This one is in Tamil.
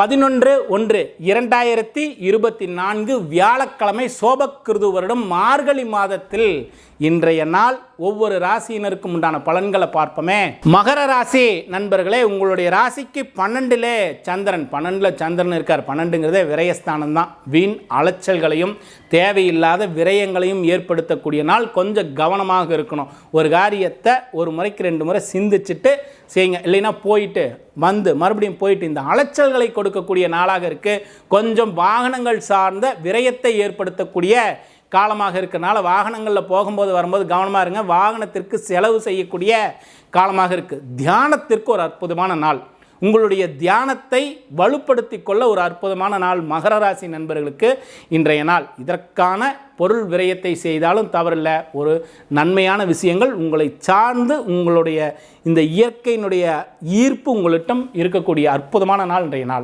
பதினொன்று ஒன்று இரண்டாயிரத்தி இருபத்தி நான்கு வியாழக்கிழமை சோபக்கிருது வருடம் மார்கழி மாதத்தில் இன்றைய நாள் ஒவ்வொரு ராசியினருக்கும் உண்டான பலன்களை பார்ப்போமே. மகர ராசி நண்பர்களே உங்களுடைய ராசிக்கு பன்னெண்டிலே சந்திரன் பன்னெண்டில் சந்திரன் இருக்கார். பன்னெண்டுங்கிறதே விரயஸ்தானம் தான் வீண் அலைச்சல்களையும் தேவையில்லாத விரயங்களையும் ஏற்படுத்தக்கூடிய நாள். கொஞ்சம் கவனமாக இருக்கணும். ஒரு காரியத்தை ஒரு முறைக்கு ரெண்டு முறை சிந்திச்சுட்டு செய்யுங்க இல்லைன்னா போயிட்டு வந்து மறுபடியும் போயிட்டு இந்த அலைச்சல்களை கொடுக்கக்கூடிய நாளாக இருக்குது கொஞ்சம் வாகனங்கள் சார்ந்த விரயத்தை ஏற்படுத்தக்கூடிய காலமாக இருக்கனால வாகனங்களில் போகும்போது வரும்போது கவனமாக இருங்க. வாகனத்திற்கு செலவு செய்யக்கூடிய காலமாக இருக்குது தியானத்திற்கு ஒரு அற்புதமான நாள். உங்களுடைய தியானத்தை வலுப்படுத்தி கொள்ள ஒரு அற்புதமான நாள் மகர ராசி நண்பர்களுக்கு இன்றைய நாள். இதற்கான பொருள் விரயத்தை செய்தாலும் தவறில்ல. ஒரு நன்மையான விஷயங்கள் உங்களை சார்ந்து உங்களுடைய இந்த இயற்கையினுடைய ஈர்ப்பு உங்களிடம் இருக்கக்கூடிய அற்புதமான நாள் இன்றைய நாள்.